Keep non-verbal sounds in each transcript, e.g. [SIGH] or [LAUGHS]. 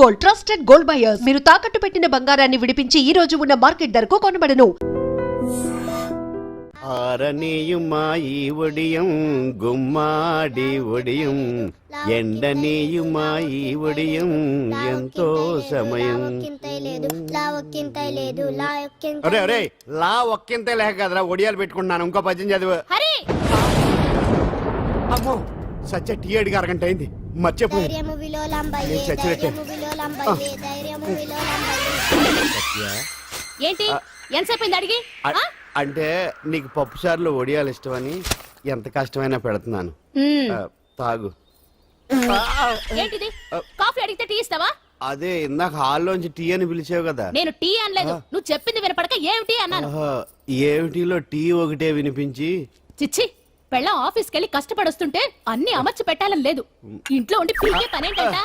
Gold trusted gold buyers మీరు తాకట్టు పెట్టిన బంగారాన్ని విడిపించి ఈ రోజు ఉన్న మార్కెట్ ధరకు కొనబడను ஆரணியுமாயி ஒடியும் గుమ్మాడి ఒడియం ఎండనీయుమాయి ఒడియం ఎంతో సమయం అరే అరే లా ఒక్కింతే లేక కదరా ఒడియాలు పెట్టుకుంటున్నాను ఇంకో పద్యం చదివు హరి అమ్మో సత్య టీ అడిగి అరగంట అయింది మర్చిపోయి ఏంటి? ఎంతసేపు అడిగి? అంటే నీకు పప్పు సార్లు ఒడియాలు ఇష్టమని ఎంత కష్టమైనా పెడుతున్నాను. తాగు. ఏంటిది? కాఫీ అడిగితే టీ ఇస్తావా? అదే ఇందాక హాల్లోంచి టీ అని పిలిచావు కదా. నేను టీ అనలేదు. నువ్వు చెప్పింది వినపడక ఏమిటి అన్నాను. ఏమిటిలో టీ ఒకటే వినిపించి? చిచ్చి. పెళ్ళం ఆఫీస్కి వెళ్ళి కష్టపడొస్తుంటే అన్ని అమర్చి పెట్టాలని లేదు. ఇంట్లో ఉండి పీకే పనేంటంట?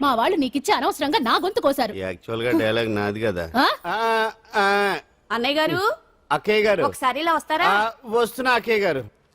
మా వాళ్ళు నీకిచ్చే అనవసరంగా నా గొంతు కోసారు. యాక్చువల్గా డైలాగ్ నాది కదా. ఆ? ఆ, ఆ, అన్నయ్య గారు? అక్కయ్య గారు. ఒకసారి ఇలా వస్తారా? వస్తున్నా అక్కయ్య గారు.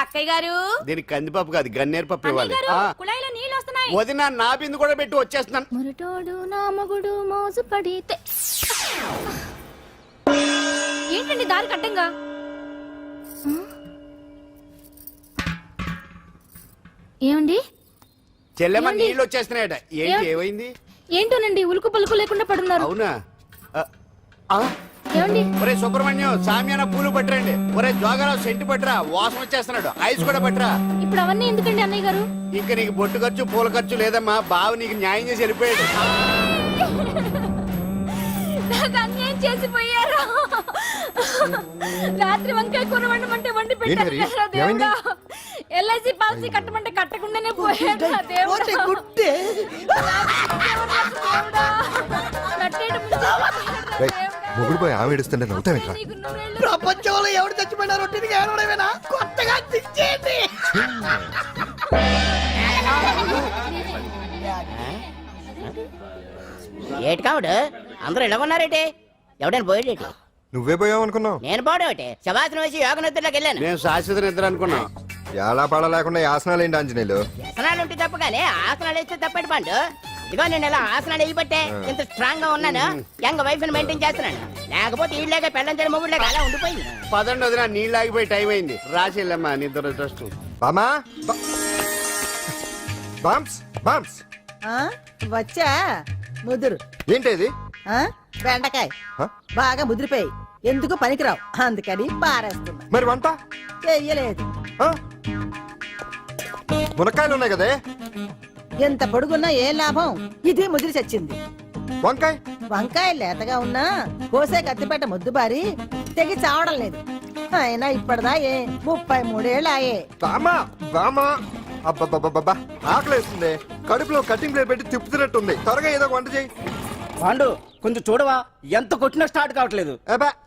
అక్కయ్య గారు దీనికి కందిపప్పు కాదు గన్నేరు పప్పు ఇవ్వాలి. కుళాయిలో నీళ్ళు వస్తున్నాయి. వదిన నా బిందు కూడా పెట్టి వచ్చేస్తున్నాను. మురటోడు నా మగుడు మోసు పడితే ఏంటండి దారి కట్టంగా ఏమండి? చెల్లెమ్మ నీళ్ళు వచ్చేస్తున్నాయట. ఏంటి ఏమైంది? ఏంటోనండి ఉలుకు పలుకు లేకుండా పడున్నారు. అవునా? ఒరే సుబ్రహ్మణ్యం సామ్యాన పూలు పట్టరండి. ఒరే జోగరావు సెంటు పట్టరా వాసన వచ్చేస్తున్నాడు. ఐస్ కూడా పట్టరా. ఇప్పుడు అవన్నీ ఎందుకండి అన్నయ్య గారు? ఇంకా నీకు బొట్టు ఖర్చు పూల ఖర్చు లేదమ్మా. బావ నీకు న్యాయం చేసి వెళ్ళిపోయాడు. [LAUGHS] చేసిపోయారు. రాత్రి వంకాయ కూర వండమంటే వండి పెట్టారు? దేవుడా. ఎల్ఐసి పాలసీ కట్టమంటే కట్టకుండానే పోయాడు దేవుడా. మొగుడు పోయి ఆమె ఏడుస్తుంటే నవ్వుతావేంట్రా. ప్రపంచంలో ఎవరు చచ్చిపోయినా రొట్టెని ఏడవడమేనా కొత్తగా తెచ్చేయండి ఏటి కావుడు? అందరూ ఇలా ఉన్నారేటి? ఎవడైనా పోయేటేటి? నువ్వే పోయావు అనుకున్నావు. నేను పోవడేటి శవాసనం వేసి యోగ నిద్రలోకి వెళ్ళాను. మేము శాశ్వత నిద్ర అనుకున్నాం. ఎలా పడ లేకుండా యాసనాలు ఏంటి ఆంజనేయులు? వ్యసనాలు ఉంటే తప్ప కానీ ఆసనాలు వేస్తే తప్పటి పండు. ఇదిగో నేను ఇలా ఆసనాలు వేయబట్టే ఇంత స్ట్రాంగ్గా ఉన్నాను. యంగ్ వైఫ్ని మెయింటైన్ చేస్తున్నాను. లేకపోతే ఈళ్ళగా పెళ్ళంచని మొగుళ్ళగా అలా ఉండిపోయింది. పదండి వదిన నీళ్ళు ఆగిపోయి టైం అయింది. రాసి వెళ్ళమ్మా నిద్ర ట్రస్ట్ బామా? బా- బామ్స్ బామ్స్. ఆ, వచ్చా? ముదురు. ఏంటి ఇది? ఆ, బెండకాయ? బాగా ముదిరిపోయి. ఎందుకు పనికిరావు? అందుకని పారేస్తున్నా. మరి వంట? చెయ్యలేదు? మునక్కాయలు ఉన్నాయి కదే? ఎంత పొడుగున్నా ఏం లాభం? ఇది ముదిరి చచ్చింది. వంకాయ? వంకాయ లేతగా ఉన్నా కోసే కత్తిపేట ముద్దు బారి తెగి చావడం లేదు. అయినా ఇప్పటిదా ఏ ముప్పై మూడేళ్ళు ఆయే. బామా బామా అబ్బబ్బబ్బబ్బా ఆకలేస్తుంది. కడుపులో కటింగ్ ప్లేట్ పెట్టి తిప్పుతున్నట్టుంది. త్వరగా ఏదో వంట చేయి. పాండు కొంచెం చూడవా? ఎంత కొట్టినా స్టార్ట్ కావట్లేదు.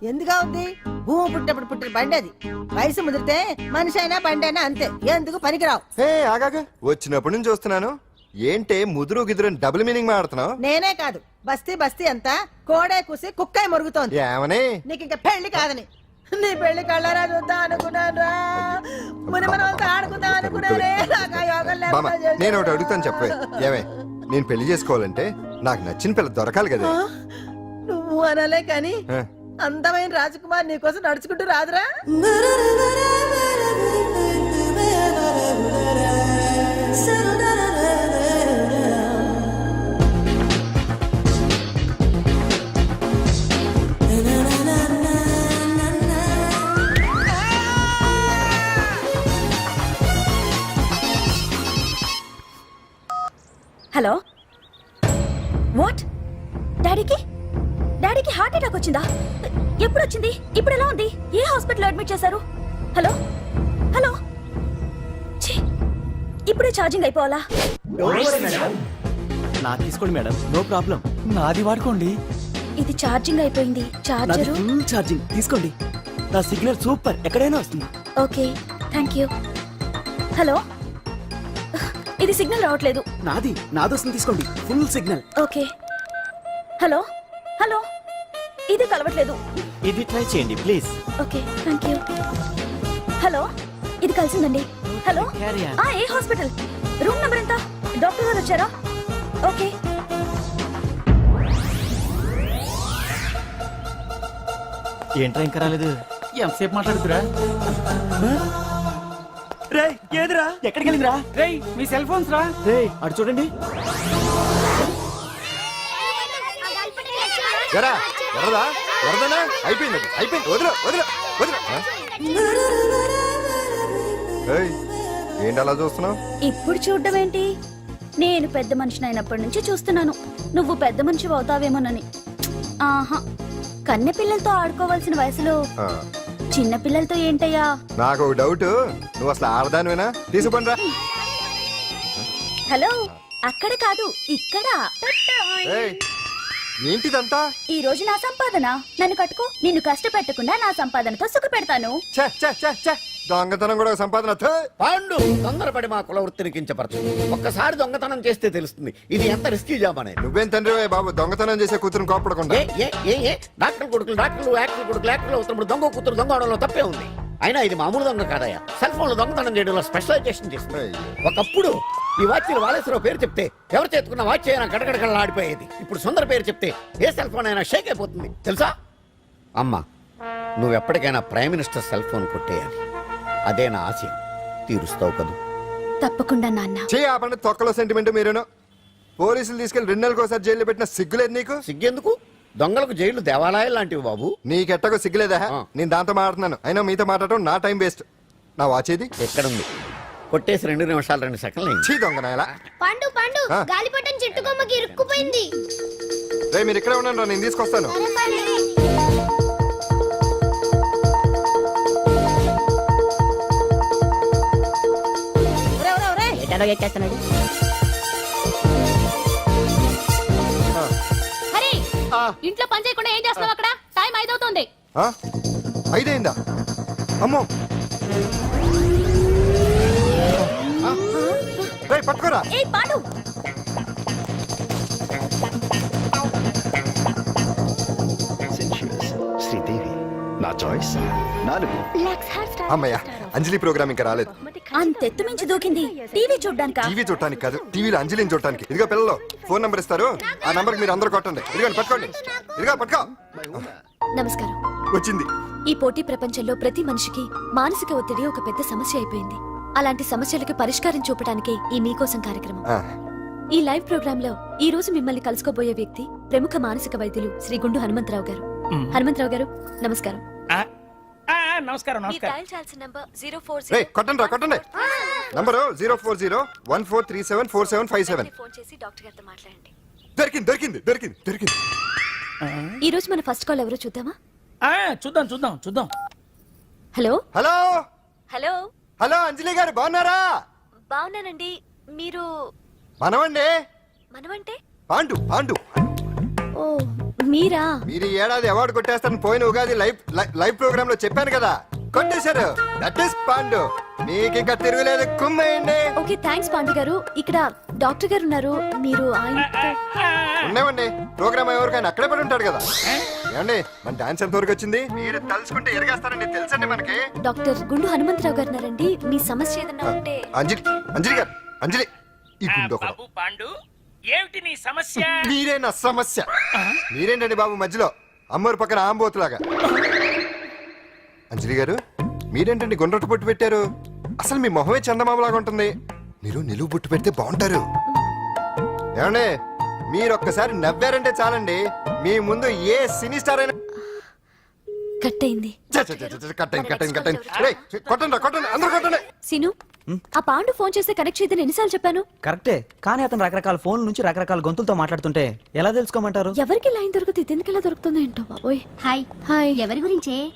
ఎందుగా ఉంది భూమి పుట్టినప్పుడు పుట్టిన బండి అది. వయసు ముదిరితే మనిషి అయినా బండి అయినా అంతే. ఎందుకు పనికిరావు? హే ఆగాగ. వచ్చినప్పటి నుంచి చూస్తున్నాను. ఏంటే ముదురు గిదురు డబుల్ మీనింగ్ మాడుతున్నావు నేనే కాదు. బస్తీ బస్తీ అంతా కోడే కూసి కుక్కాయ మురుగుతోంది. ఏమని? నీకు ఇంకా పెళ్ళి కాదని. నీ పెళ్ళి కళ్ళరా చూద్దాం అనుకున్నాను ముని ఆడుకుందాం అనుకున్నానే. నేను ఒకటి అడుగుతాను చెప్పే. ఏమే? నేను పెళ్ళి చేసుకోవాలంటే నాకు నచ్చిన పిల్ల దొరకాలి కదా. నువ్వు అనలే కానీ అందమైన రాజకుమార్ నీకోసం నడుచుకుంటూ రాదురా. అయిపోవాలా? నా తీసుకోండి మేడం నో ప్రాబ్లం నాది వాడుకోండి. ఇది ఛార్జింగ్ అయిపోయింది. నాది చార్జరు ఫుల్ ఛార్జింగ్ తీసుకోండి. నా సిగ్నల్ సూపర్ ఎక్కడైనా వస్తుంది. ఓకే థ్యాంక్ యూ హలో ఇది సిగ్నల్ రావట్లేదు. నాది నాది వస్తుంది తీసుకోండి. Full signal okay hello hello ఇది కలవట్లేదు. ఇది ట్రై చేయండి please okay thank you hello ఇది కలిసిందండి. హలో. ఆ ఏ హాస్పిటల్? రూమ్ నెంబర్ ఎంత? డాక్టర్ గారు వచ్చారా? ఓకే. ఏంట్రా ఇంకా రాలేదు? ఎంతసేపు మాట్లాడుతురా? రే ఏదిరా? ఎక్కడికి వెళ్ళిందిరా? రేయ్ మీ సెల్ ఫోన్స్ రా. రే అటు చూడండి. ఎరా ఎరదా ఎరదనా అయిపోయింది. అయిపోయింది. వదిలు వదిలు వదిలు? ఏయ్, ఏంటి అలా చూస్తున్నావు? ఇప్పుడు చూడడం ఏంటి నేను పెద్ద మనిషిని అయినప్పటి నుంచి చూస్తున్నాను. నువ్వు పెద్ద మనిషి అవుతావేమోనని. ఆహా కన్నె పిల్లలతో ఆడుకోవాల్సిన వయసులో చిన్న పిల్లలతో ఏంటయ్యా? నాకు ఒక డౌట్. నువ్వు అసలు ఆడదానివేనా? తీసుకుంటా హలో అక్కడ కాదు ఇక్కడ. ఏంటిదంతా? ఈ రోజు నా సంపాదన. నన్ను కట్టుకో నిన్ను కష్టపెట్టకుండా నా సంపాదనతో సుఖ పెడతాను ఛే, ఛే. దొంగతనం కూడా సంపాదన. పాండు తొందరపడి మా కుల వృత్తిని కించపరచు. ఒక్కసారి దొంగతనం చేస్తే తెలుస్తుంది. ఇది ఎంత రిస్కీ జాబ్ అనేది నువ్వేం తండ్రి బాబు దొంగతనం చేసే కూతురు కోపడకుండా ఏ ఏ ఏ ఏ. డాక్టర్ కొడుకులు డాక్టర్లు యాక్టర్ కొడుకులు యాక్టర్లు అవుతున్నప్పుడు దొంగ కూతురు దొంగ అవడంలో తప్పే ఉంది. అయినా ఇది మామూలు దొంగ కాదయ్యా. సెల్ ఫోన్ దొంగతనం చేయడంలో స్పెషలైజేషన్ చేస్తుంది అయ్యో. ఒకప్పుడు ఈ వాచ్లు వాలేశ్వరరావు పేరు చెప్తే ఎవరు చేతుకున్న వాచ్ అయినా గడగడగడలా ఆడిపోయేది. ఇప్పుడు సుందర పేరు చెప్తే ఏ సెల్ ఫోన్ అయినా షేక్ అయిపోతుంది. తెలుసా? అమ్మా నువ్వు ఎప్పటికైనా ప్రైమ్ మినిస్టర్ సెల్ ఫోన్ కొట్టేయాలి. అదే నా ఆశయం తీరుస్తావు కదూ. తప్పకుండా నాన్న. చే ఆ పండు తొక్కలో సెంటిమెంట్ మీరేను. పోలీసులు తీసుకెళ్ళి రెండు నెలలకు ఒకసారి జైల్లో పెట్టిన సిగ్గులేదు నీకు? సిగ్గెందుకు? దొంగలకు జైలు దేవాలయాలు లాంటివి బాబు. నీకెట్టకు సిగ్గులేదా. నేను దాంతో మాట్లాడుతున్నాను. అయినా మీతో మాట్లాడటం నా టైం వేస్ట్ నా వాచేది ఎక్కడుంది? కొట్టేసి రెండు నిమిషాలు రెండు సెకండ్లు. చీ దొంగ నాయలా పండు పండు. గాలిపటం చెట్టు కొమ్మకి ఇరుక్కుపోయింది. రే మీరు ఇక్కడే ఉండండి రా, నేను తీసుకొస్తాను. ఎక్కేస్తున్నాడు హరి ఇంట్లో పని చేయకుండా ఏం చేస్తున్నావు అక్కడ? టైం ఐదవుతుంది. ఆ? ఐదైందా అమ్మో! పట్టుకోరా. ఏ పాడు శ్రీదేవి నా చాయిస్ నాలుగు. అమ్మయ్య అంజలి ప్రోగ్రామ్ ఇంకా రాలేదు. అంతెత్తు మించి దూకింది. టీవీ చూడ్డానికా. టీవీ చూడటానికి కాదు టీవీలో అంజలిని చూడటానికి ఇదిగో పిల్లలు ఫోన్ నంబర్ ఇస్తారు. ఆ నంబర్ మీరు అందరూ కొట్టండి. ఇదిగోండి పట్టుకోండి. ఇదిగో పట్టుకో. నమస్కారం. వచ్చింది. ఈ పోటీ ప్రపంచంలో ప్రతి మనిషికి మానసిక ఒత్తిడి ఒక పెద్ద సమస్య అయిపోయింది. అలాంటి సమస్యలకు పరిష్కారం చూపడానికే ఈ మీకోసం కార్యక్రమం. ఆ, ఈ లైవ్ ప్రోగ్రామ్లో ఈ రోజు మిమ్మల్ని కలుసుకోబోయే వ్యక్తి ప్రముఖ మానసిక వైద్యులు శ్రీ గుండు హనుమంతరావు గారు. హనుమంతరావు గారు నమస్కారం. నమస్కారం నమస్కారం. రేయ్ కొట్టండి రా కొట్టండి. Number zero four zero one four three seven four seven five seven phone చేసి డాక్టర్ గారితో మాట్లాడండి. దొరికింది దొరికింది దొరికింది దొరికింది. ఈ రోజు మన ఫస్ట్ కాల్ ఎవరో చూద్దామా? ఆ, చూద్దాం చూద్దాం చూద్దాం. Hello? Hello? Hello? Hello Anjali గారు బాగున్నారా? బాగున్నానండి. మీరు మనమండి. మనమంటే? పాండు పాండు. మీరా? మీరు ఈ ఏడాది అవార్డు కొట్టేస్తారని పోయిన ఉగాది లైవ్ లై- లైవ్ ప్రోగ్రామ్లో చెప్పాను కదా. కొట్టేశారు. దట్ ఇస్ పాండు మీకు ఇంకా తిరుగులేదు. కుమ్మేయండి. ఓకే థ్యాంక్స్ పాండు గారు. ఇక్కడ డాక్టర్ గారు ఉన్నారు. మీరు ఆయన ఉన్నామండి ప్రోగ్రామ్ ఎవరికైనా అక్కడే పడి ఉంటాడు కదా. ఏమండి మన డాన్స్ ఎంత వరకు వచ్చింది? మీరు తలుచుకుంటే ఎరగేస్తారండి. తెలుసండి మనకి. డాక్టర్ గుండు హనుమంతరావు గారు ఉన్నారండి. మీ సమస్య ఏదన్నా ఉంటే అంజలి అంజలి గారు అంజలి. ఈ గుండు పాండు. ఏమిటి నీ సమస్య? మీరే నా సమస్య. మీరేంటండి బాబు మధ్యలో? అమ్మోరు పక్కన ఆంబోతులాగా. అంజలి గారు మీరేంటండి గుండ్రటి బొట్టు పెట్టారు? అసలు మీ మొహమే చందమామలాగా ఉంటుంది. మీరు నిలువు బొట్టు పెడితే బాగుంటారు. ఏమండి మీరు ఒక్కసారి నవ్వారంటే చాలండి. మీ ముందు ఏ సినీ స్టార్ అయినా కట్ అయింది. చ్చ, చ్చ, చ్చ, చ్చ, కట్టండి కట్టండి కట్టండి రేయ్, కొట్టండి రా, కొట్టండి అందరూ కొట్టండి. సీను ఆ పాండు ఫోన్ చేస్తే కనెక్ట్ చేయదని ఎన్నిసార్లు చెప్పాను? కరెక్టే. కానీ అతను రకరకాల ఫోన్ నుంచి రకరకాల గొంతులతో మాట్లాడుతుంటే ఎలా తెలుసుకోమంటారు? ఎవరికి లైన్ దొరుకుతుంది? ఇతనికి ఎలా దొరుకుతుందో ఏంటో బాబోయ్. హాయ్. హాయ్. ఎవరి గురించే?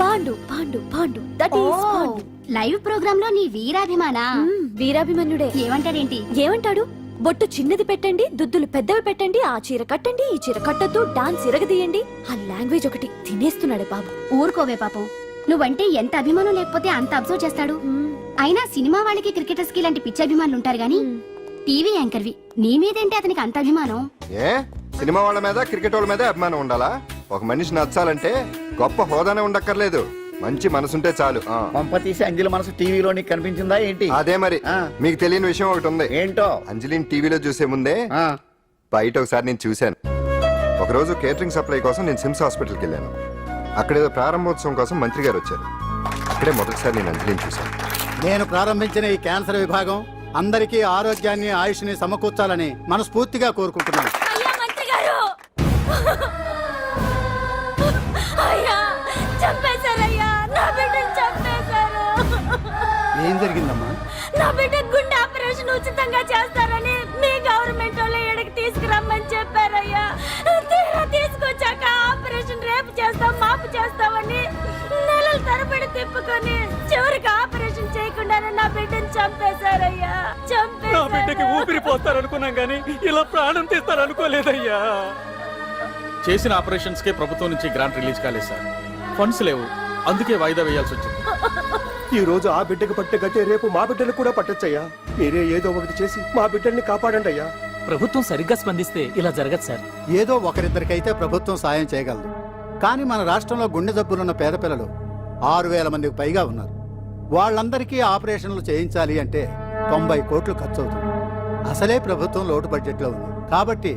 Pandu Pandu Pandu. That is Pandu. Live ప్రోగ్రామ్లో నీ వీరాభిమాన? వీరాభిమన్యుడే. ఏమంటాడేంటి? ఏమంటాడు? బొట్టు చిన్నది పెట్టండి దుద్దులు పెద్దవి పెట్టండి ఆ చీర కట్టండి ఈ చీర కట్టద్దు డాన్స్ ఇరగదీయండి. ఆ లాంగ్వేజ్ ఒకటి తినేస్తున్నాడే బాబు. ఊరుకోవే పాపం. నువ్వంటే ఎంత అభిమానం లేకపోతే అంత అబ్జర్వ్ చేస్తాడు? అయినా సినిమా వాళ్ళకి క్రికెటర్స్కి ఇలాంటి పిచ్చి అభిమానులు ఉంటారు గానీ టీవీ యాంకర్వి నీ మీదేంటి అతనికి అంత అభిమానం? ఏ? సినిమా వాళ్ళ మీద క్రికెట్ వాళ్ళ మీద అభిమానం ఉండాలా? ఒక మనిషి నచ్చాలంటే గొప్ప హోదానే ఉండక్కర్లేదు. మంచి మనసుంటే చాలు ఆ. పంప తీసి అంజలి మనసు టీవీలో నీకు కనిపించిందా ఏంటి? అదే మరి. ఆ. మీకు తెలియని విషయం ఒకటి ఉంది. ఏంటో? అంజలిని టీవీలో చూసే ముందే ఆ, బయట ఒకసారి నేను చూశాను. ఒకరోజు కేటరింగ్ సప్లై కోసం నేను సిమ్స్ హాస్పిటల్కి వెళ్ళాను. అక్కడేదో ప్రారంభోత్సవం కోసం మంత్రి గారు వచ్చారు. అక్కడే మొదటిసారి నేను అంజలిని చూశాను. నేను ప్రారంభించిన ఈ క్యాన్సర్ విభాగం అందరికీ ఆరోగ్యాన్ని ఆయుష్ని సమకూర్చాలని మనస్ఫూర్తిగా కోరుకుంటున్నాను. ఏం జరిగిందమ్మా? నా బిడ్డ గుండె ఆపరేషన్ ఉచితంగా చేస్తారని మీ గవర్నమెంట్ వాళ్ళు ఇక్కడికి తీసుకురమ్మని చెప్పారయ్యా! రేపు చేస్తాం మాపు చేస్తామని నెలల తరబడి తిప్పుకొని చివరికి ఆపరేషన్ చేయకుండానే నా బిడ్డను చంపేశారయ్యా. చంపేశారు. పోస్తారనుకున్నాం గానీ ఇలా ప్రాణం తీస్తారనుకోలేదయ్యా. చేసిన ఆపరేషన్స్ కే ప్రభుత్వం నుంచి గ్రాంట్ రిలీజ్ కాలేదు సార్. ఫండ్స్ లేవు. అందుకే వాయిదా వేయాల్సి వచ్చింది ఈ రోజు ఆ బిడ్డకు పట్టే గట్టే రేపు మా బిడ్డలు కూడా పట్టొచ్చయ్యా. మీరే ఏదో ఒకటి చేసి మా బిడ్డల్ని కాపాడండి అయ్యా. ప్రభుత్వం సరిగ్గా స్పందిస్తే ఇలా జరగదు సార్. ఏదో ఒకరిద్దరికైతే ప్రభుత్వం సాయం చేయగలదు. కానీ మన రాష్ట్రంలో గుండె జబ్బులున్న పేద పిల్లలు ఆరు వేల మందికి పైగా ఉన్నారు. వాళ్ళందరికీ ఆపరేషన్లు చేయించాలి అంటే తొంభై కోట్లు ఖర్చు అవుతుంది అసలే ప్రభుత్వం లోటు బడ్జెట్లో ఉంది. కాబట్టి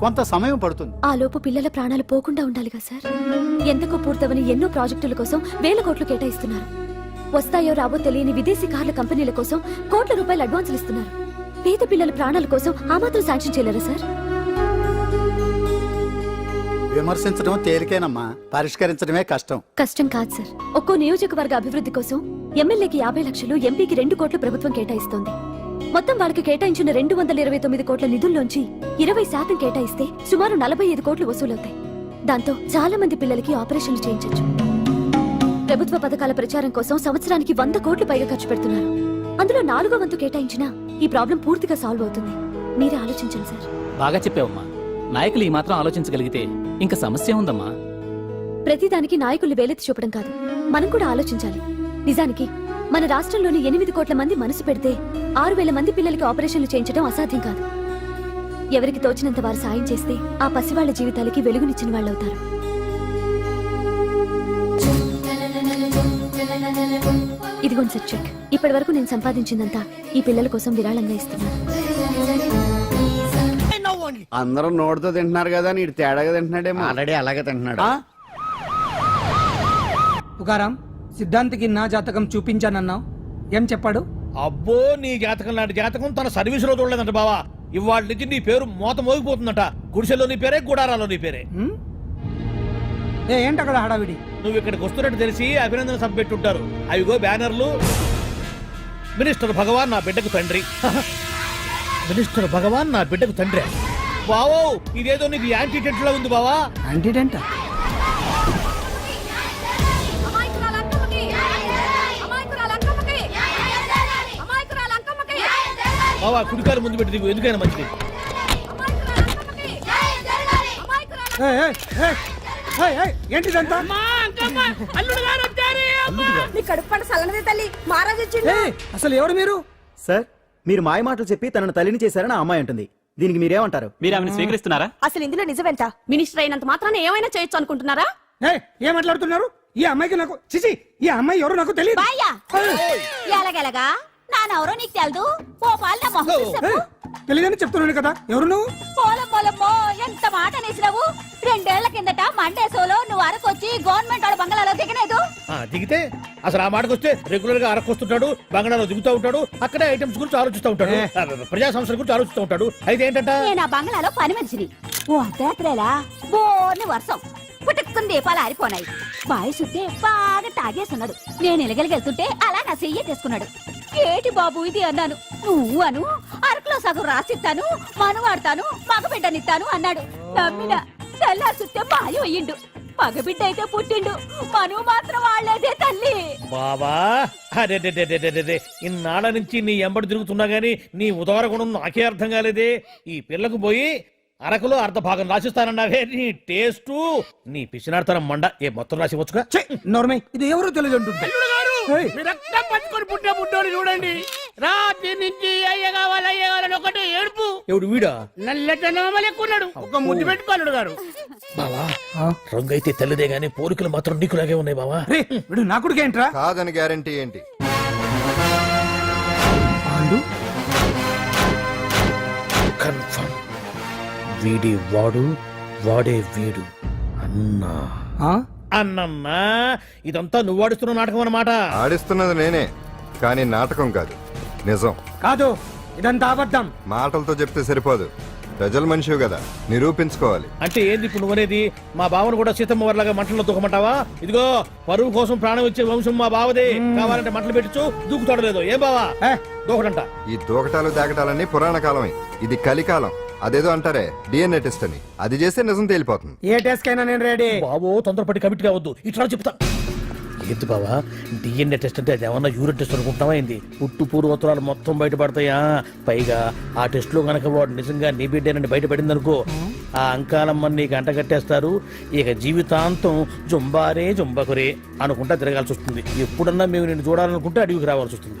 కొంత సమయం పడుతుంది. ఆ లోపు పిల్లల ప్రాణాలు పోకుండా ఉండాలిగా సార్. ఎందుకు పూర్తవని ఎన్నో ప్రాజెక్టుల కోసం వేల కోట్లు కేటాయిస్తున్నారు. వస్తాయో రావో తెలియని విదేశీ కార్ల కంపెనీల కోసం కోట్ల రూపాయలు అడ్వాన్సులు ఇస్తున్నారు. పేద పిల్లల ప్రాణాల కోసం ఆ మాత్రం శాంక్షన్ చేయలేరా సార్? విమర్శించడం తేలికేనమ్మా. పరిష్కరించడమే కష్టం. కష్టం కాదు సార్. ఒక్కో నియోజకవర్గ అభివృద్ధి కోసం ఎమ్మెల్యేకి యాభై లక్షలు ఎంపీకి రెండు కోట్లు ప్రభుత్వం కేటాయిస్తోంది. మొత్తం వాళ్ళకి కేటాయించిన రెండు వందల ఇరవై తొమ్మిది కోట్ల నిధుల్లోంచి ఇరవై శాతం కేటాయిస్తే సుమారు నలభై ఐదు కోట్లు వసూలవుతాయి. దాంతో చాలా మంది పిల్లలకి ఆపరేషన్లు చేయించొచ్చు. ప్రభుత్వ పథకాల ప్రచారం కోసం సంవత్సరానికి వంద కోట్లు పైగా ఖర్చు పెడుతున్నారు. అందులో నాలుగో వంతు కేటాయించినా ఈ ప్రాబ్లం పూర్తిగా సాల్వ్ అవుతుంది. మీరే ఆలోచించండి సార్. బాగా చెప్పావమ్మా. నాయకులు ఈ మాత్రం ఆలోచించగలిగితే ఇంకా సమస్య ఉందమ్మా. ప్రతిదానికి నాయకులు వేలెత్తి చూపడం కాదు. మనం కూడా ఆలోచించాలి. నిజానికి మన రాష్ట్రంలోని ఎనిమిది కోట్ల మంది మనసు పెడితే ఆరు వేల మంది పిల్లలకి ఆపరేషన్లు చేయించడం అసాధ్యం కాదు. ఎవరికి తోచినంత వారు సాయం చేస్తే ఆ పసివాళ్ళ జీవితాలకి వెలుగునిచ్చిన వాళ్ళవుతారు. ఇదిగోండి సార్ చెక్. ఇప్పటి వరకు నేను సంపాదించిందంతా ఈ పిల్లల కోసం విరాళంగా ఇస్తున్నాను. అందరూ నోటితో తింటున్నారు కదా ఇటు తేడాగా తింటున్నాడేమో. ఆల్రెడీ అలాగే తింటున్నాడు. పుకారం సిద్ధాంతికి నా జాతకం చూపించానన్నావు. ఏం చెప్పాడు? అబ్బో నీ జాతకం లాంటి జాతకం తన సర్వీస్లో చూడలేదంట బావా. ఇవాళ నుంచి నీ పేరు మోత మోగిపోతుందట. గుడిసెలో నీ పేరే గుడారాలో నీ పేరే. ఏంటి అక్కడ హడావిడి? నువ్వు ఇక్కడికి వస్తున్నట్టు తెలిసి అభినందన సభ పెట్టుంటారు. అవిగో బ్యానర్లు. మినిస్టర్ భగవాన్ నా బిడ్డకు తండ్రి. [LAUGHS] మినిస్టర్ భగవాన్ నా బిడ్డకు తండ్రి. బావో ఇదేదో నీకు యాంటీ టెంట్లో ఉంది బావా. యాంటీడెంట్ బావా కుడికాలు ముందు పెట్టి దిగు ఎందుకైనా మంచిది? ఏంటిదంతా? నీ కడుపు పంట సల్లనదే తల్లి మహారాజు అసలు ఎవరు మీరు? సార్ మీరు మాయ మాటలు చెప్పి తనను తల్లిని చేశారని ఆ అమ్మాయి అంటుంది. దీనికి మీరేమంటారు? మీరు ఆమెను స్వీకరిస్తున్నారా? అసలు ఇందులో నిజమేంట మినిస్టర్ అయినంత మాత్రాన ఏమైనా చేయొచ్చు అనుకుంటున్నారా? ఏం మాట్లాడుతున్నారు? ఈ అమ్మాయికి నాకు చిచి ఈ అమ్మాయి ఎవరు నాకు తెలియదు ఎలాగెలగా? నానెవరో నీకు తెలదు? ఓ పాలు నా మొహం చూసి చెప్పు తెలియదని చెప్తున్నాను కదా ఎవరు నువ్వు? పోలం పోలమ్మో ఎంత మాట అనేసినావు? రెండేళ్ళ కిందట మండే సోలో నువ్వు అరకొచ్చి గవర్నమెంట్ వాళ్ళ బంగ్లాలో దిగలేదు. ఆ, దిగితే అసలు ఆ మాటకు వస్తే రెగ్యులర్గా అరకొస్తుంటాడు బంగాళాలో దిగుతూ ఉంటాడు అక్కడే ఐటమ్స్ గురించి ఆలోచిస్తూ ఉంటాడు ఆ, ప్రజా సంస్థల గురించి ఆలోచిస్తూ ఉంటాడు. అయితే ఏంటంట? నేను ఆ బంగ్లాలో పని మనిషిని ఓ అర్ధరాత్రేలా బోర్ని వర్షం. పుట్టుకుని దీపాలు ఆరిపోనాయి బాయ్ సుట్టే బాగా తాగేస్తున్నాడు. నేను ఎలగలిగెళ్తుంటే అలా నా చెయ్యి తీసుకున్నాడు. ఏటి బాబు ఇది అన్నాను. నువ్వు అను అరకులో సగం రాసిస్తాను మనవాడతాను మగబిడ్డనిస్తాను అన్నాడు. నమ్మిన తెల్లారి సుట్టే మాయం అయ్యిండు. మగబిడ్డ అయితే పుట్టిండు. మను మాత్రం వాళ్ళేదే తల్లి. బాబా అరే ఇన్నాళ్ళ నుంచి నీ ఎంబడి తిరుగుతున్నా గాని నీ ఉదార గుణం నాకే అర్థం కాలేదే. ఈ పిల్లకు పోయి అరకులో అర్ధ భాగం రాసిస్తానన్నావే నీ టేస్టు. నీ పిచ్చినాడతనం మండ. ఏ మొత్తం రాసి వచ్చుగా నోర్మై ఇది ఎవరో తెలియదు అంటుంటే రక్తం పట్టుకొని పుట్టే పుట్టోడు చూడండి. రాత్రి నుంచి అయ్య కావాలి అయ్య కావాలని ఒకటే ఏడుపు. ఎవడు వీడా? నల్లటనమలు ఎక్కున్నాడు ఒక ముద్దు పెట్టుకోలేడు గారు. బావా. రంగు అయితే తెల్లదే గానీ పోలికలు మాత్రం నీకులాగే ఉన్నాయి బావా. వీడు నా కొడుకేంట్రా కాదని గ్యారంటీ ఏంటి? వీడి వాడు వాడే వీడు. అన్నా. అన్నమ్మా ఇదంతా నువ్వు ఆడుతున్న నాటకం అన్నమాట. ఆడిస్తున్నది నేనే కానీ నాటకం కాదు. నిజం. కాదు ఇదంతా అబద్ధం. మాటలతో చెప్తే సరిపోదు. ప్రజల మనిషివి కదా నిరూపించుకోవాలి. అంటే ఏంది ఇప్పుడు నువ్వనేది మా బావను కూడా సీతమ్మ వారిలాగా మంటల్లో దూకమంటావా ఇదిగో పరువు కోసం ప్రాణం ఇచ్చే వంశం మా బావదే. కావాలంటే మంటలు పెట్టచ్చు దూకుతాడు లేదు. ఏ బావా? దూకడంట ఈ దూకటాలు దాకటాలన్నీ పురాణ కాలమే. ఇది కలికాలం. అదేదో అంటారే డిఎన్ఏ టెస్ట్ అని. అది చేస్తే నిజం తేలిపోతుంది. ఏ టెస్ట్ కైనా నేను రెడీ బావో తొందరపడి కమిట్ కావద్దు ఇట్లా చెప్తా. ఏంటి బావా డిఎన్ఏ టెస్ట్ అంటే అది ఏమన్నా యూరిన్ టెస్ట్ అనుకుంటావా ఏంది? పుట్టు పూర్వోత్తరాలు మొత్తం బయటపడతాయా? పైగా ఆ టెస్ట్లో గనక వాడు నిజంగా నీ బిడ్డేనని బయటపడింది అనుకో ఆ అంకాలమ్మని నీకు అంట కట్టేస్తారు. ఇక జీవితాంతం జుంబారే జుంబకురే అనుకుంటా తిరగాల్సి వస్తుంది. ఎప్పుడన్నా మేము నిన్ను చూడాలనుకుంటే అడవికి రావాల్సి వస్తుంది.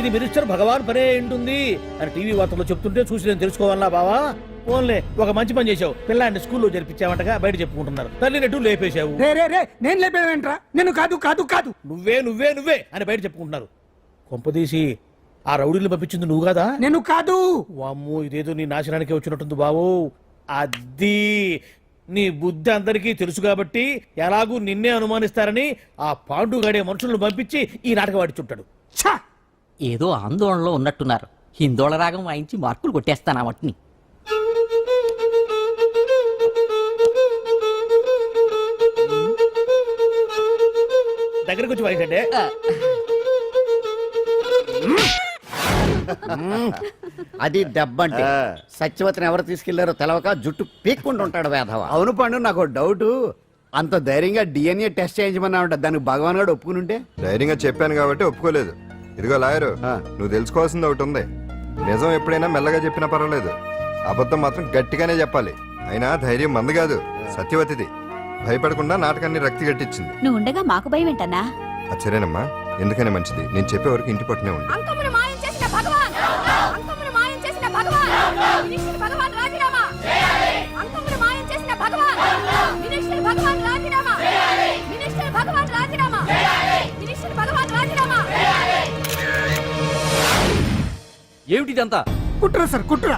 ఇది మినిస్టర్ భగవాన్ పనే ఉంటుంది అని టీవీ వార్తల్లో చెప్తుంటే చూసి నేను తెలుసుకోవాలా బావా? ఓన్లే ఒక మంచి పని చేశావు. పిల్లాన్ని స్కూల్లో జరిపించావంటగా బయట చెప్పుకుంటున్నారు. తల్లి నెట్టు లేపేశావు? రే రే రే నేను లేపేవేంట్రా? నేను కాదు కాదు కాదు. నువ్వే నువ్వే నువ్వే అని బయట చెప్పుకుంటున్నారు. కొంపదీసి ఆ రౌడీలు పంపించింది నువ్వు కదా? నేను కాదు. వామ్మో ఇదేదో నీ నాశనానికి వచ్చినట్టుంది బావు. అది నీ బుద్ధి అందరికీ తెలుసు కాబట్టి ఎలాగూ నిన్నే అనుమానిస్తారని ఆ పాండుగాడే మనుషులను పంపించి ఈ నాటకం ఆడిచుంటాడు. ఛా! ఏదో ఆందోళనలో ఉన్నట్టున్నారు. హిందోళ రాగం వాయించి మార్కులు కొట్టేస్తాను ఆ. మట్టిని దగ్గరకు వచ్చి వాయించండి అది దెబ్బంటే సత్యవతిని ఎవరు తీసుకెళ్ళారో తెలవక జుట్టు పీక్కుంటూ ఉంటాడు వేధవ. అవును పండు నాకు డౌట్. అంత ధైర్యంగా డిఎన్ఏ టెస్ట్ చేయించమన్నా దానికి భగవాన్ గారు ఒప్పుకుని ఉంటే ధైర్యంగా చెప్పాను కాబట్టి ఒప్పుకోలేదు. ఇదిగో లాయరు ఆ. నువ్వు తెలుసుకోవాల్సింది ఒకటి ఉంది. నిజం ఎప్పుడైనా మెల్లగా చెప్పినా పర్వాలేదు. అబద్ధం మాత్రం గట్టిగానే చెప్పాలి. అయినా ధైర్యం మంది కాదు. సత్యవతిది. భయపడకుండా నాటకాన్ని రక్తి గట్టించింది నువ్వు ఉండగా మాకు భయం ఏంటన్నా? సరేనమ్మా. ఎందుకనే మంచిది? నేను చెప్పే వరకు ఇంటి పట్టునే ఉంది అంకమ్మను ఏమిటిదంతా? కుట్ర సార్ కుట్ర.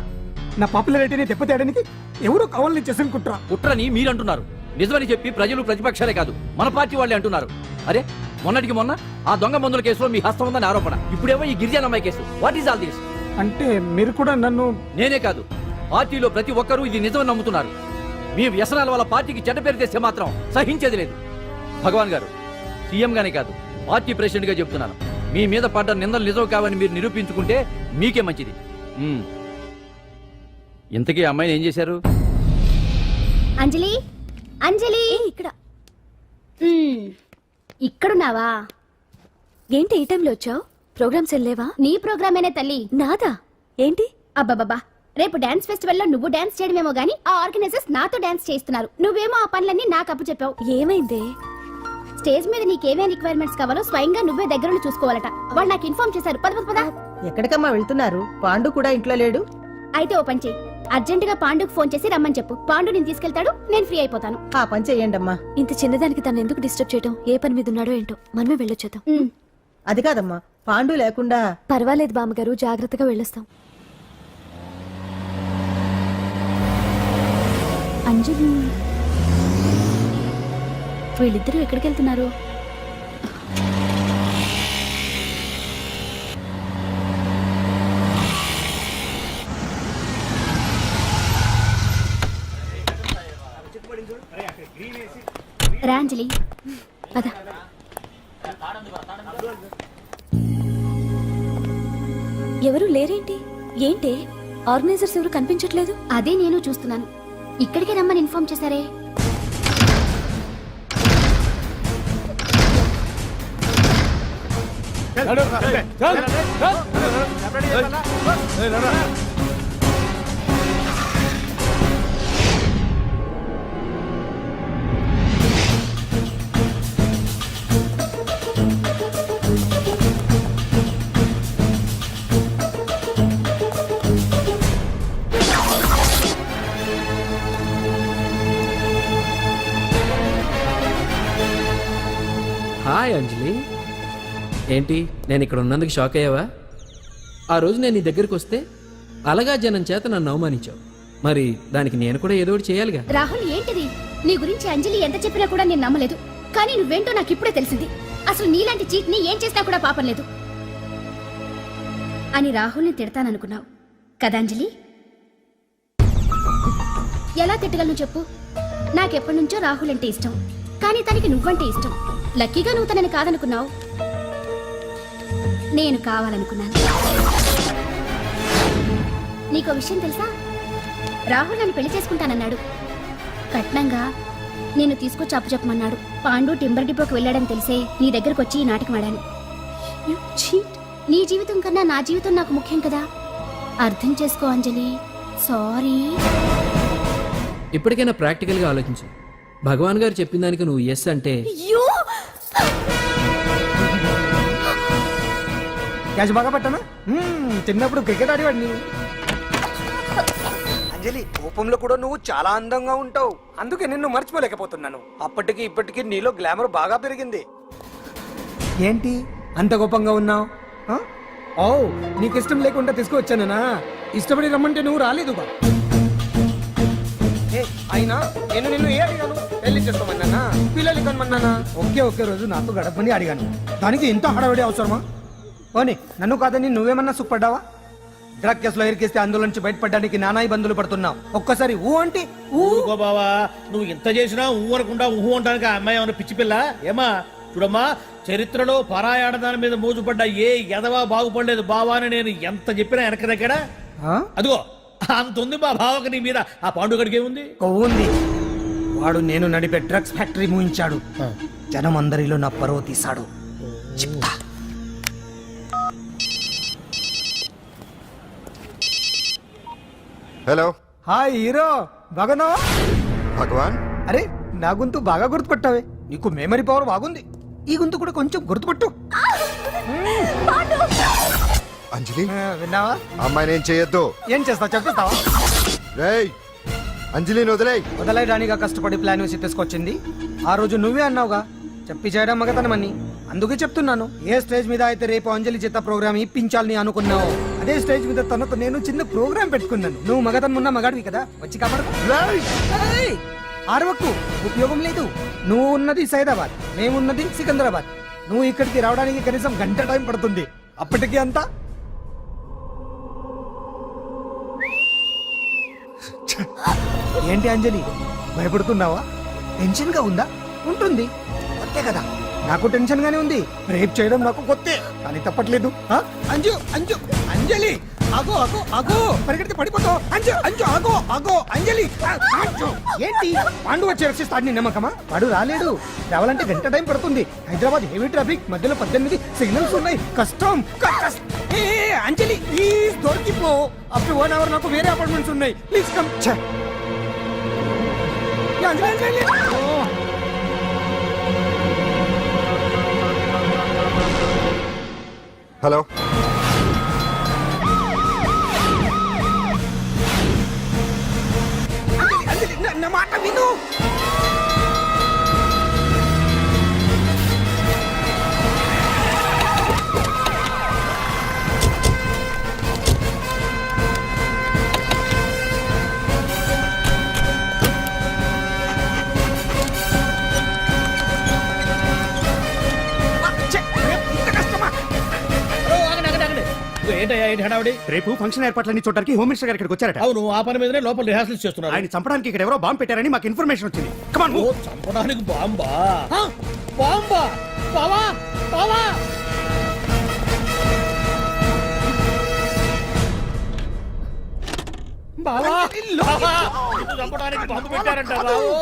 నా పాపులారిటీని దెబ్బతేయడానికి ఎవరో కవల్ని చేసిన కుట్ర. కుట్రని మీరంటున్నారు. నిజమని చెప్పి ప్రజలు ప్రతిపక్షాలే కాదు మన పార్టీ వాళ్ళే అంటున్నారు. అరే మొన్నటికి మొన్న ఆ దొంగ మందుల కేసులో మీ హస్తం ఉందని ఆరోపణ. ఇప్పుడేమో ఈ గిరిజన అమ్మాయి case. What is all this అంటే మీరు కూడా నన్ను నేనే కాదు పార్టీలో ప్రతి ఒక్కరూ ఇది నిజమని నమ్ముతున్నారు. మీ వ్యసనాల వల్ల పార్టీకి చెడ్డ పేరు తెస్తే మాత్రం సహించేది లేదు. భగవాన్ గారు సీఎం గానే కాదు పార్టీ ప్రెసిడెంట్గా చెప్తున్నాను. మీ మీద పడ్డ నిందలు నిజం కావని మీరు నిరూపించుకుంటే మీకే మంచిది. ఇంతకీ ఆ అమ్మాయిని ఏం చేశారు? అంజలి? అంజలి? ఇక్కడ. మ్మ్. ఇక్కడున్నావా? ఏంటి ఈ టైంలో వచ్చావు? ప్రోగ్రామ్స్ వెళ్ళేవా నీ ప్రోగ్రామేనే తల్లి. నాదా? ఏంటి? అబ్బబ్బబ్బా. రేపు డాన్స్ ఫెస్టివల్లో నువ్వు డాన్స్ చేయడమేమో గానీ ఆ ఆర్గనైజర్స్ నాతో డాన్స్ చేయిస్తున్నారు. నువ్వేమో ఆ పనులన్నీ నాకు అప్పు చెప్పావు ఏమైందే? స్టేజ్ మీద నీకేమేం రిక్వైర్మెంట్స్ కావాలో స్వయంగా నువ్వే దగ్గరుండి చూసుకోవాలట. వాళ్ళు నాకు ఇన్ఫార్మ్ చేశారు. పద పద పద. ఎక్కడికమ్మా వెళ్తున్నారు? పాండు కూడా ఇంట్లో లేడు? అయితే ఓ పని చెయ్యి అర్జెంట్గా పాండుకు ఫోన్ చేసి రమ్మని చెప్పు. పాండు నేను తీసుకెళ్తాడు నేను ఫ్రీ అయిపోతాను. ఆ పని చెయ్యండమ్మా. ఇంత చిన్నదానికి తను ఎందుకు డిస్టర్బ్ చేయడం ఏ పని మీద ఉన్నాడో ఏంటో? మనమే వెళ్ళొచ్చేద్దాం. అది కాదమ్మా. పాండు లేకుండా పర్వాలేదు బామ్మగారు జాగ్రత్తగా వెళ్ళొస్తాం. అంజలి వీళ్ళిద్దరూ ఎక్కడికి వెళ్తున్నారు? రాంజలి పద. ఎవరు లేరేంటి? ఏంటి? ఆర్గనైజర్స్ ఎవరు కనిపించట్లేదు? అదే నేను చూస్తున్నాను. ఇక్కడికే రమ్మని ఇన్ఫార్మ్ చేశారే. హాయ్ ఏంటి? నేను ఇక్కడ ఉన్నందుకు షాక్ అయ్యావా? ఆ రోజు నేను నీ దగ్గరికి వస్తే అలగా జనం చేత నన్ను అవమానించావు. మరి దానికి నేను కూడా ఏదో ఒకటి చేయాలిగా. రాహుల్ ఏంటిది? నీ గురించి అంజలి ఎంత చెప్పినా కూడా నేను నమ్మలేదు. కానీ నువ్వేంటో నాకు ఇప్పుడే తెలిసింది. అసలు నీలాంటి చీట్ని ఏం చేసినా కూడా పాపం లేదు. అని రాహుల్ని తిడతాననుకున్నావు. కదా అంజలి? ఎలా తిట్టగలను చెప్పు? నాకెప్పటి నుంచో రాహుల్ అంటే ఇష్టం. కానీ తనకి నువ్వంటే ఇష్టం. లక్కీగా నువ్వు తనని కాదనుకున్నావు. నేను కావాలనుకున్నాను. నీకో విషయం తెలుసా? రాహుల్ నన్ను పెళ్ళి చేసుకుంటానన్నాడు. కట్నంగా నేను తీసుకొచ్చి అప్పు చెప్పమన్నాడు. పాండు టింబర్ డిపోకి వెళ్ళాడని తెలిసే నీ దగ్గరకు వచ్చి ఈ నాటకం ఆడాను. నీ జీవితం కన్నా నా జీవితం నాకు ముఖ్యం కదా. అర్థం చేసుకో అంజలి. సారీ. ఇప్పటికైనా ప్రాక్టికల్గా ఆలోచించు. భగవాన్ గారు చెప్పిన దానికి నువ్వు ఎస్ అంటే క్యాష్ బాగా పట్టానా? చిన్నప్పుడు క్రికెట్ ఆడేవాడిని. అంజలి కోపంలో కూడా నువ్వు చాలా అందంగా ఉంటావు. అందుకే నిన్ను మర్చిపోలేకపోతున్నాను. అప్పటికి ఇప్పటికి నీలో గ్లామర్ బాగా పెరిగింది. ఏంటి? అంత కోపంగా ఉన్నావు? ఓ నీకు ఇష్టం లేకుండా తీసుకువచ్చానా ఇష్టపడి రమ్మంటే నువ్వు రాలేదుగా. ఏ, అయినా నేను నిన్ను ఏ అడిగాను? పెళ్ళి చేసుకోమన్నానా? పిల్లలు కనమన్నానా? ఒకే ఒకే రోజు నాతో గడపని అడిగాను. దానికి ఇంత హడావిడి అవసరమా? పోనీ నన్ను కాదని నువ్వేమన్నా సుఖపడ్డావా డ్రగ్ కేసులో ఇరికిస్తే అందులో నుంచి బయటపడడానికి నానా ఇబ్బందులు పడుతున్నావు. ఒక్కసారి ఊ అంటే ఊ. ఊరుకో బావా నువ్వు ఇంత చేసినా ఊహు అనకుండా ఊహు అంటానికి ఆ అమ్మాయి ఏమైనా పిచ్చి పిల్ల? ఏమా? చూడమ్మా చరిత్రలో పరాయాడదాని మీద మోజుపడ్డ ఏ ఎదవా బాగుపడలేదు బావా అని నేను ఎంత చెప్పినా వెనక దగ్గర? అదిగో అంత ఉంది మా బావకి నీ మీద. ఆ పాండుగడికి ఏముంది? కొవ్వుంది వాడు నేను నడిపే డ్రగ్స్ ఫ్యాక్టరీ మూయించాడు. జనం అందరిలో నా పరువు తీశాడు. చెప్తా. హలో. Hi hero. బాగున్నావా భగవాన్? అరే నా గొంతు బాగా గుర్తుపట్టావే. నీకు మెమరీ పవర్ బాగుంది ఈ గొంతు కూడా కొంచెం గుర్తుపట్టు. అంజలి? ఆ, విన్నావా? అమ్మాయిని ఏం చేయొద్దు. ఏం చేస్తావు? చెప్పేస్తావా? రేయ్ అంజలిని వదిలేయ్. వదలయడానిగా కష్టపడి ప్లాన్ వేసి తీసుకొచ్చింది. ఆ రోజు నువ్వే అన్నావుగా. చెప్పి చేయడం మగతనమని. అందుకే చెప్తున్నాను. ఏ స్టేజ్ మీద అయితే రేపు అంజలి చేత ప్రోగ్రామ్ ఇప్పించాలని అనుకున్నావు అదే స్టేజ్ మీద తనకు నేను చిన్న ప్రోగ్రామ్ పెట్టుకున్నాను. నువ్వు మగతనం ఉన్న మగాడివి కదా వచ్చి కాపాడు ఆరవకు ఉపయోగం లేదు. నువ్వు ఉన్నది సైదాబాద్ మేమున్నది సికింద్రాబాద్. నువ్వు ఇక్కడికి రావడానికి కనీసం గంట టైం పడుతుంది. అప్పటికి అంతా? ఏంటి అంజలి? భయపడుతున్నావా? టెన్షన్గా ఉందా? ఉంటుంది. అంతే కదా. నాకు టెన్షన్ గానే ఉంది. రేప్ చేయడం నాకు కొత్తే. కానీ తప్పట్లేదు. ఆ? అంజు అంజు అంజలి! అగో అగో అగో పరిగెడితే పడిపోతావు. అంజు అంజు అగో అగో అంజలి! ఏంటి? పాండు వచ్చి రక్షిస్తాడు నీ నమ్మకమా? వాడు రాలేడు. రావాలంటే గంట టైం పడుతుంది. హైదరాబాద్ హెవీ ట్రాఫిక్ మధ్యలో పద్దెనిమిది సిగ్నల్స్ ఉన్నాయి. కష్టం ఏ అంజలి ప్లీజ్ దొరికిపో. అప్పుడు వన్ అవర్ నాకు వేరే అపార్ట్మెంట్స్ ఉన్నాయి. Please come Anjali Anjali! Hello నా మాట విను ఏంటయ్యా ఏంటి హడావుడి? రేపు ఫంక్షన్ ఏర్పాట్లన్నీ చూడడానికి హోమ్ మినిస్టర్ గారు ఇక్కడికి వచ్చారట. అవును ఆ పని మీదనే లోపల రిహార్సల్స్ చేస్తున్నారు. ఆయన చంపడానికి ఇక్కడ ఎవరో బాంబు పెట్టారని మాకు ఇన్ఫర్మేషన్ వచ్చింది. కమాన్ ఓ చంపడానికి బాంబా? బాంబా? బావా? బావా? బావా బావా, నిన్ను చంపడానికి బాంబు పెట్టారంట బావో,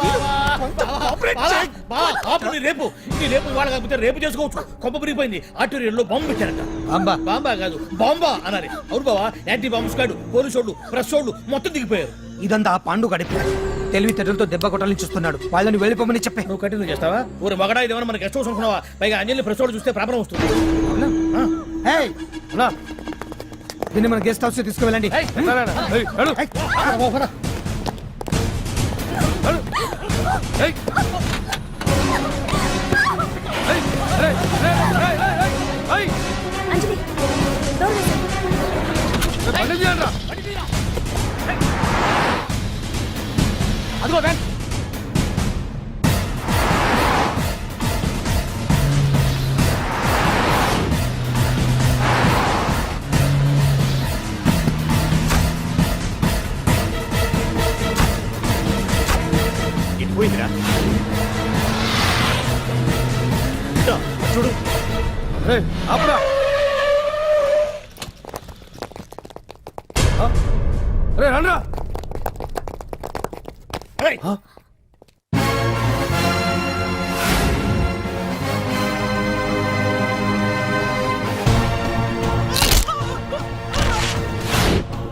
బావా, బావా, బావా, ఆపు నీ రేపు. నీ రేపు ఇవాళ కాకపోతే రేపు చేసుకోవచ్చు. కొమ్మ పిరిగిపోయింది ఆర్టీరియల్లో బాంబు పెట్టారంట. బాంబా బాంబా కాదు. బాంబా అనాలి అవును బావా యాంటీ బాంబ్ స్క్వాడ్ పోలీసు వాళ్ళు ప్రెస్ వాళ్ళు మొత్తం దిగిపోయారు. ఇదంతా ఆ పాండు గడిపి. తెలివితేటలతో దెబ్బ కొట్టాలని చూస్తున్నాడు. వాళ్ళని వెళ్ళిపోమని చెప్పే. నువ్వు కంటిన్యూ చేస్తావా? ఊరు మగడా ఇదేమన్నా మన గెస్ట్ హౌస్ అనుకున్నావా? పైగా అంజలి ప్రెస్ వాళ్ళు చూస్తే ప్రాబ్లం వస్తుంది. దీన్ని మన గెస్ట్ హౌస్ తీసుకువెళ్ళండి ఏయ్, రా, రా, రా. ఏయ్,